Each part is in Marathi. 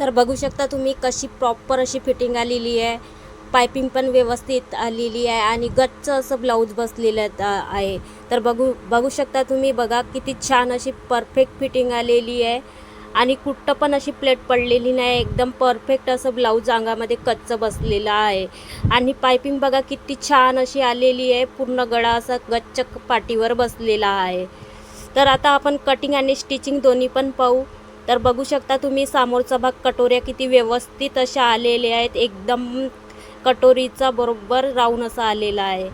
तर बघू शकता तुम्ही कशी प्रॉपर अशी फिटिंग आलेली आहे. पायपिंग पण व्यवस्थित आलेली आहे आणि गच्च असं ब्लाऊज बसलेलं आहे- तर बघू बघू शकता तुम्ही बघा किती छान अशी परफेक्ट फिटिंग आलेली आहे. आणि कुठं पण अशी प्लेट पडलेली नाही एकदम परफेक्ट असं ब्लाऊज अंगामध्ये कच्चं बसलेलं आहे. आणि पायपिंग बघा किती छान अशी आलेली आहे पूर्ण गळा असा गच्च पाठीवर बसलेला आहे. तर आता आपण कटिंग आणि स्टिचिंग दोन्ही पण पाहू. तर बघू शकता तुम्ही समोरचा भाग कटोऱ्या किती व्यवस्थित अशा आलेल्या आहेत. एकदम कटोरीचा बरोबर राऊंड असा आलेला आहे.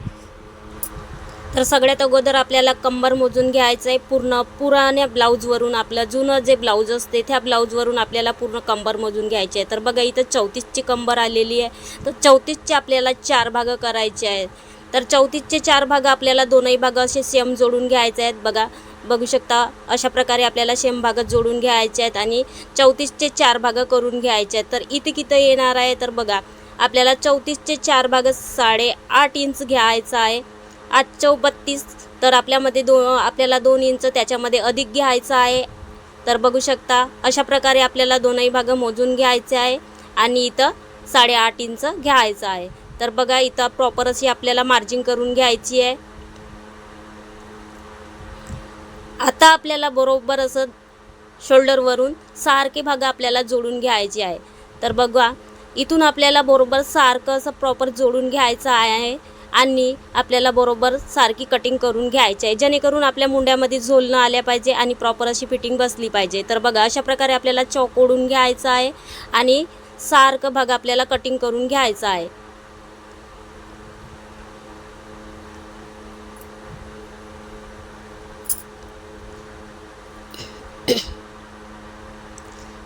तर सगळ्यात अगोदर आपल्याला कंबर मोजून घ्यायचं आहे. पूर्ण पुराण्या ब्लाऊजवरून आपलं जुनं जे ब्लाऊज असते त्या ब्लाऊजवरून आपल्याला पूर्ण कंबर मोजून घ्यायचे आहे. तर बघा इथं चौतीसची कंबर आलेली आहे. तर चौतीसचे आपल्याला चार भाग करायचे आहेत. तर चौतीसचे चार भाग आपल्याला दोनही भाग असे सेम जोडून घ्यायचे आहेत. बघा बघू शकता अशा प्रकारे आपल्याला शेम भागात जोडून घ्यायचे आहेत आणि चौतीसचे चार भाग करून घ्यायचे आहेत. तर इथे किथं येणार आहे तर बघा आपल्याला चौतीसचे चार भाग साडे आठ इंच घ्यायचा आहे. आठ चौ बत्तीस तर आपल्यामध्ये दो आपल्याला दोन इंच त्याच्यामध्ये अधिक घ्यायचं आहे. तर बघू शकता अशा प्रकारे आपल्याला दोनही भाग मोजून घ्यायचे आहे आणि इथं साडेआठ इंच घ्यायचं आहे. तर बघा इथं प्रॉपर अशी आपल्याला मार्जिन करून घ्यायची आहे. आता आपल्याला बरोबर असं शोल्डरवरून सारखे भाग आपल्याला जोडून घ्यायचे आहे. तर बघा इथून आपल्याला बरोबर सारखं असं प्रॉपर जोडून घ्यायचं आहे आणि आपल्याला बरोबर सारखी कटिंग करून घ्यायची आहे. जेणेकरून आपल्या मुंड्यामध्ये झोल न आल्या पाहिजे आणि प्रॉपर अशी फिटिंग बसली पाहिजे. तर बघा अशा प्रकारे आपल्याला चौक ओढून घ्यायचं आहे आणि सारखं भाग आपल्याला कटिंग करून घ्यायचं आहे.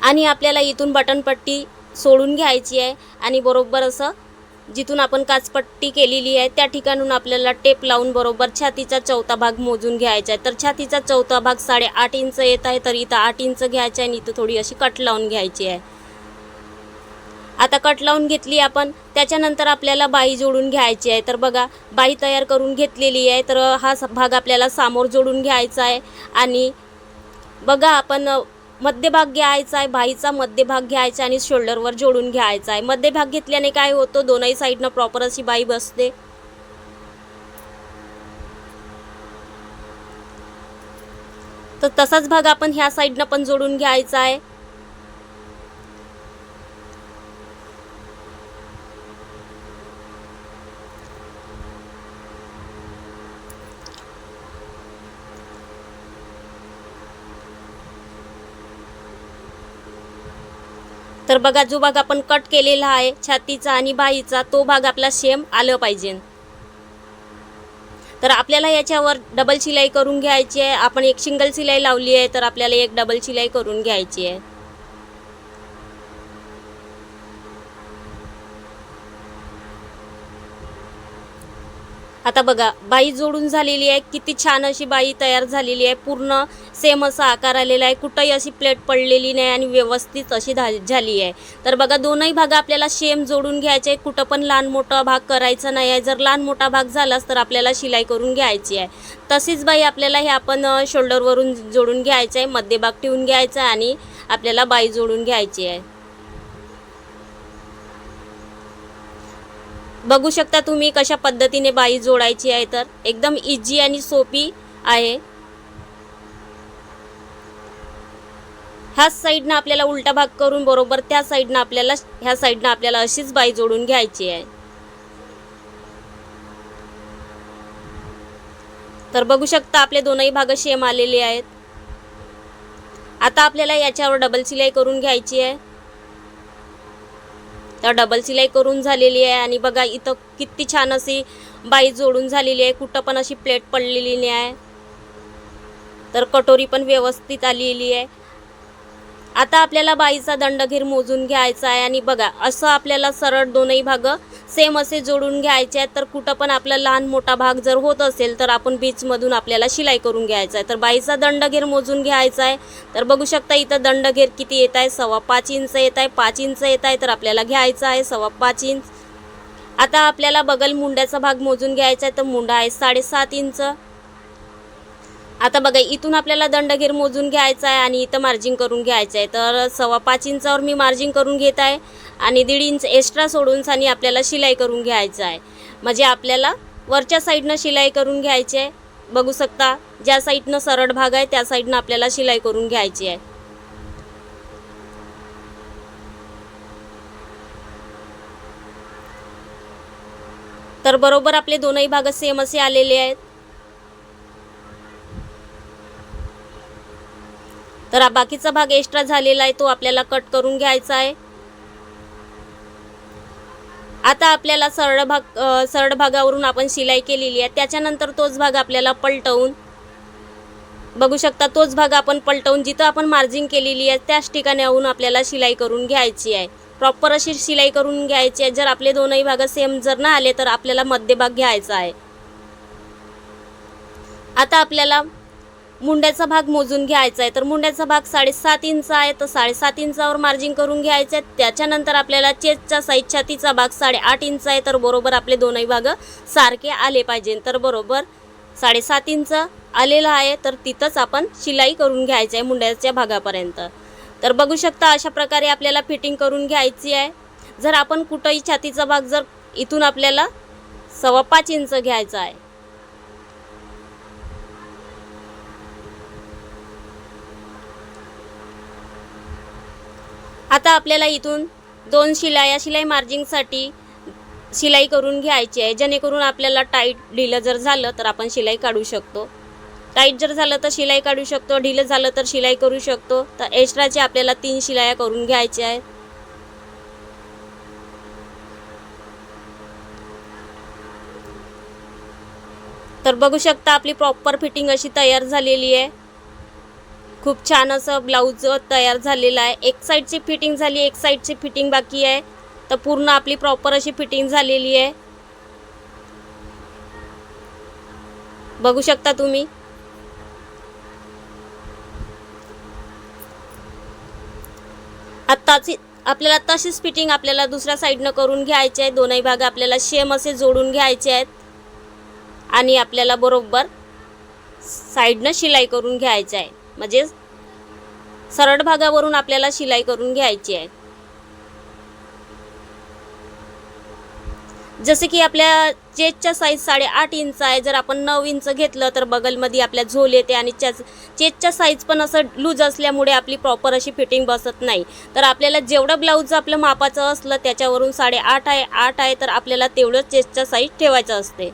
आणि आपल्याला इथून बटनपट्टी सोडून घ्यायची आहे. आणि बरोबर असं जिथून आपण काचपट्टी केलेली आहे त्या ठिकाणून आपल्याला टेप लावून बरोबर छातीचा चौथा भाग मोजून घ्यायचा आहे. तर छातीचा चौथा भाग साडेआठ इंच येत आहे तर इथं आठ इंच घ्यायचं आहे आणि इथं थोडी अशी कट लावून घ्यायची आहे. आता कट लावून घेतली आपण त्याच्यानंतर आपल्याला बाई जोडून घ्यायची आहे. तर बघा बाई तयार करून घेतलेली आहे तर हा स- भाग आपल्याला सामोर जोडून घ्यायचा आहे. आणि बघा आपण मध्यभाग घ्यायचा आहे बाईचा मध्यभाग घ्यायचा आणि शोल्डरवर जोडून घ्यायचा आहे मध्यभाग घेतल्याने काय होतं? दोनही साईडनं प्रॉपर अशी बाई बसते. तर तसाच भाग आपण ह्या साईडनं पण जोडून घ्यायचा आहे तर बघा जो भाग आपण कट केलेला आहे छातीचा आणि बाईचा तो भाग आपला सेम आलं पाहिजे. तर आपल्याला याच्यावर डबल शिलाई करून घ्यायची आहे. आपण एक सिंगल शिलाई लावली आहे तर आपल्याला एक डबल शिलाई करून घ्यायची आहे. आता बघा बाई जोडून झालेली आहे किती छान अशी बाई तयार झालेली आहे पूर्ण सेम असा आकार आलेला आहे कुठंही अशी प्लेट पडलेली नाही आणि व्यवस्थित अशी झाली आहे. तर बघा दोनही भाग आपल्याला सेम जोडून घ्यायचे आहे कुठं पण लहान मोठा भाग करायचा नाही आहे. जर लहान मोठा भाग झालाच तर आपल्याला शिलाई करून घ्यायची आहे. तशीच बाई आपल्याला हे आपण शोल्डरवरून जोडून घ्यायचं आहे मध्यभाग ठेवून घ्यायचा आहे आणि आपल्याला बाई जोडून घ्यायची आहे. बघू शकता तुम्ही कशा पद्धतीने बाई जोडायची आहे तर. एकदम इझी आणि सोपी आहे. ह्याच साईडनं आपल्याला उलटा भाग करून बरोबर त्या साईडनं आपल्याला ह्या साईडनं आपल्याला अशीच बाई जोडून घ्यायची आहे. तर बघू शकता आपले दोनही भाग सेम आलेले आहेत. आता आपल्याला याच्यावर डबल शिलाई करून घ्यायची आहे. तर डबल शिलाई करून झालेली आहे. आणि बघा इथं किती छान अशी बाई जोडून झालेली आहे. कुठं पण अशी प्लेट पडलेली नाही आहे. तर कटोरी पण व्यवस्थित आलेली आहे. आता आपल्याला बाईचा दंडघेर मोजून घ्यायचा आहे. आणि बघा असं आपल्याला सरळ दोनही भागं सेम असे जोडून घ्यायचे आहेत तर कुठं पण आपला लहान मोठा भाग जर होत असेल तर आपण बीचमधून आपल्याला शिलाई करून घ्यायचा आहे. तर बाईचा दंडघेर मोजून घ्यायचा आहे. तर बघू शकता इथं दंडघेर किती येत आहे? सव्वा पाच इंच येत आहे. पाच इंच येत आहे तर आपल्याला घ्यायचा आहे. सव्वा पाच इंच. आता आपल्याला बगल मुंड्याचा भाग मोजून घ्यायचा आहे तर मुंडा आहे साडेसात इंच. आता बघा इथून आपल्याला दंडघेर मोजून घ्यायचा आहे आणि इथं मार्जिंग करून घ्यायचं आहे. तर सव्वा पाच इंचावर मी मार्जिंग करून घेत आहे आणि दीड इंच एक्स्ट्रा सोडून आणि आपल्याला शिलाई करून घ्यायचं आहे. म्हणजे आपल्याला वरच्या साईडनं शिलाई करून घ्यायची आहे. बघू शकता ज्या साईडनं सरळ भाग आहे त्या साईडनं आपल्याला शिलाई करून घ्यायची आहे. तर बरोबर आपले दोनही भाग सेम असे आलेले आहेत. तर बाकीचा भाग एक्स्ट्रा झालेला आहे तो आपल्याला कट करून घ्यायचा आहे. आता आपल्याला सरळ भाग सरळ भागावरून आपण शिलाई केलेली आहे. त्याच्यानंतर तोच भाग आपल्याला पलटवून बघू शकता तोच भाग आपण पलटवून जिथं आपण मार्जिंग केलेली आहे त्याच ठिकाणाहून आपल्याला शिलाई करून घ्यायची आहे. प्रॉपर अशी शिलाई करून घ्यायची आहे. जर आपले दोनही भाग सेम जर ना आले तर आपल्याला मध्यभाग घ्यायचा आहे. आता आपल्याला मुंड्याचा भाग मोजून घ्यायचा आहे. तर मुंड्याचा भाग साडेसात इंच आहे तर साडेसात इंचावर मार्जिंग करून घ्यायचं आहे त्याच्यानंतर आपल्याला चेस्टचा साईज छातीचा भाग साडेआठ इंच आहे तर बरोबर आपले दोनही भाग सारखे आले पाहिजे. तर बरोबर साडेसात इंच आलेलं आहे तर तिथंच आपण शिलाई करून घ्यायचं आहे मुंड्याच्या भागापर्यंत. तर बघू शकता अशा प्रकारे आपल्याला फिटिंग करून घ्यायची आहे. जर आपण कुठंही छातीचा भाग जर इथून आपल्याला सव्वा पाच इंच घ्यायचा आहे आता आपल्याला इथून दोन शिलाया शिलाई मार्जिंगसाठी शिलाई करून घ्यायची आहे. जेणेकरून आपल्याला टाईट ढिलं जर झालं तर आपण शिलाई काढू शकतो. टाईट जर झालं तर शिलाई काढू शकतो. ढिलं झालं तर शिलाई करू शकतो. तर एक्स्ट्राचे आपल्याला तीन शिलाया करून घ्यायच्या आहेत. तर बघू शकता आपली प्रॉपर फिटिंग अशी तयार झालेली आहे. खूप छान असं ब्लाऊज तयार झालेलं आहे. एक साईडची फिटिंग झाली एक साईडची फिटिंग बाकी आहे. तर पूर्ण आपली प्रॉपर अशी फिटिंग झालेली आहे. बघू शकता तुम्ही. आत्ताची आपल्याला तशीच फिटिंग आपल्याला दुसऱ्या साईडनं करून घ्यायची आहे. दोनही भाग आपल्याला शेम असे जोडून घ्यायचे आहेत. आणि आपल्याला बरोबर साईडनं शिलाई करून घ्यायचं आहे. म्हणजेच सरळ भागावरून आपल्याला शिलाई करून घ्यायची आहे. जसे की आपल्या चेसच्या साईज साडेआठ इंच आहे. जर आपण नऊ इंच घेतलं तर बगलमध्ये आपल्या झोल येते आणि चेच चेसच्या साईज पण असं लूज असल्यामुळे आपली प्रॉपर अशी फिटिंग बसत नाही. तर आपल्याला जेवढं ब्लाऊज आपलं मापाचं असलं त्याच्यावरून साडेआठ आहे आठ आहे तर आपल्याला तेवढं चेस्टच्या साईज ठेवायचं असते.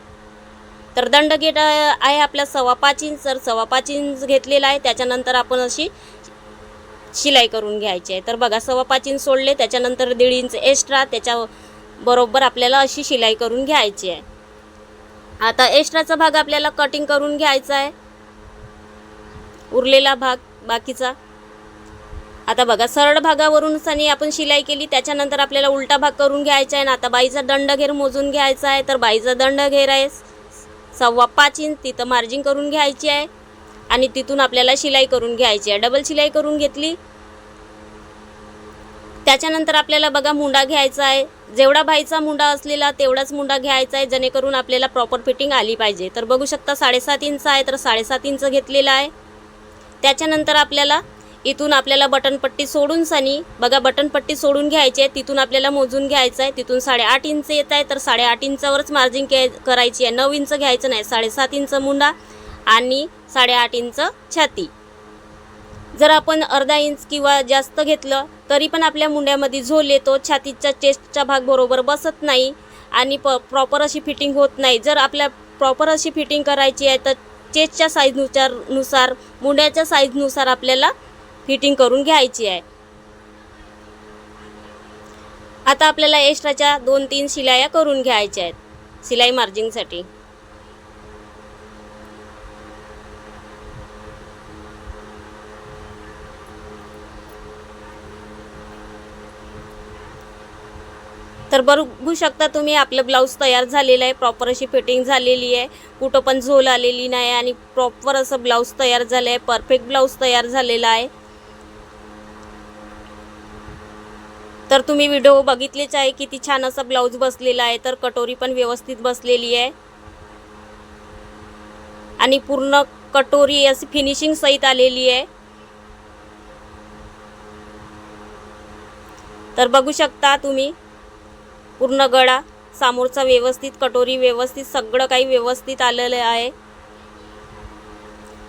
तर दंडगेट आहे आपल्या सव्वा पाच इंच. तर सव्वा पाच इंच घेतलेला आहे त्याच्यानंतर आपण अशी शिलाई करून घ्यायची आहे. तर बघा सव्वा पाच इंच सोडले त्याच्यानंतर दीड इंच एक्स्ट्रा त्याच्या बरोबर आपल्याला अशी शिलाई करून घ्यायची आहे. आता एक्स्ट्राचा भाग आपल्याला कटिंग करून घ्यायचा आहे. उरलेला भाग बाकीचा. आता बघा सरळ भागावरून सनी आपण शिलाई केली त्याच्यानंतर आपल्याला उलटा भाग करून घ्यायचा आहे. ना आता बाईचा दंडघेर मोजून घ्यायचा आहे. तर बाईचा दंडघेर आहे. सव्वा पाच इंच तिथं मार्जिंग करून घ्यायची आहे. आणि तिथून आपल्याला शिलाई करून घ्यायची आहे. डबल शिलाई करून घेतली. त्याच्यानंतर आपल्याला बघा मुंडा घ्यायचा आहे. जेवढा बाईचा मुंडा असलेला तेवढाच मुंडा घ्यायचा आहे जेणेकरून आपल्याला प्रॉपर फिटिंग आली पाहिजे. तर बघू शकता साडेसात इंच आहे तर साडेसात इंच घेतलेला आहे. त्याच्यानंतर आपल्याला इथून आपल्याला बटनपट्टी सोडून सनी बघा बटनपट्टी सोडून घ्यायची आहे. तिथून आपल्याला मोजून घ्यायचं आहे. तिथून साडेआठ इंच येत आहे तर साडेआठ इंचावरच मार्जिंग के करायची आहे. नऊ इंच घ्यायचं नाही साडेसात इंच मुंडा. आणि साडेआठ इंच छाती. जर आपण अर्धा इंच किंवा जास्त घेतलं तरी पण आपल्या मुंड्यामध्ये झोल येतो छातीचा चेस्टचा भाग बरोबर बसत नाही आणि प प्रॉपर अशी फिटिंग होत नाही. जर आपल्या प्रॉपर अशी फिटिंग करायची आहे तर चेस्टच्या साईजनुसार नुसार मुंड्याच्या साईजनुसार आपल्याला फिटिंग करून घ्यायची आहे. आता आपल्याला एक्स्ट्राच्या दोन तीन शिलाया करून घ्यायच्या आहेत. शिलाई मार्जिंगसाठी तर बघू शकता तुम्ही आपलं ब्लाऊज तयार झालेलं आहे प्रॉपर अशी फिटिंग झालेली आहे. कुठं पण झोल आलेली नाही आणि प्रॉपर असं ब्लाऊज तयार झालं आहे परफेक्ट ब्लाऊज तयार झालेला आहे. तर तुम्ही व्हिडिओ बघितलेच आहे किती छान असा ब्लाऊज बसलेला आहे तर कटोरी पण व्यवस्थित बसलेली आहे. आणि पूर्ण कटोरी अशी फिनिशिंग सहित आलेली आहे. तर बघू शकता तुम्ही पूर्ण गळा समोरचा व्यवस्थित कटोरी व्यवस्थित सगळं काही व्यवस्थित आलेलं आहे.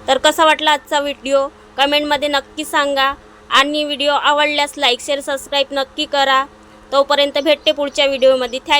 तर कसा वाटला आजचा व्हिडिओ? कमेंटमध्ये नक्की सांगा. आणि व्हिडिओ आवडल्यास लाईक शेअर सबस्क्राईब नक्की करा. तोपर्यंत भेटते पुढच्या व्हिडिओमध्ये. थँक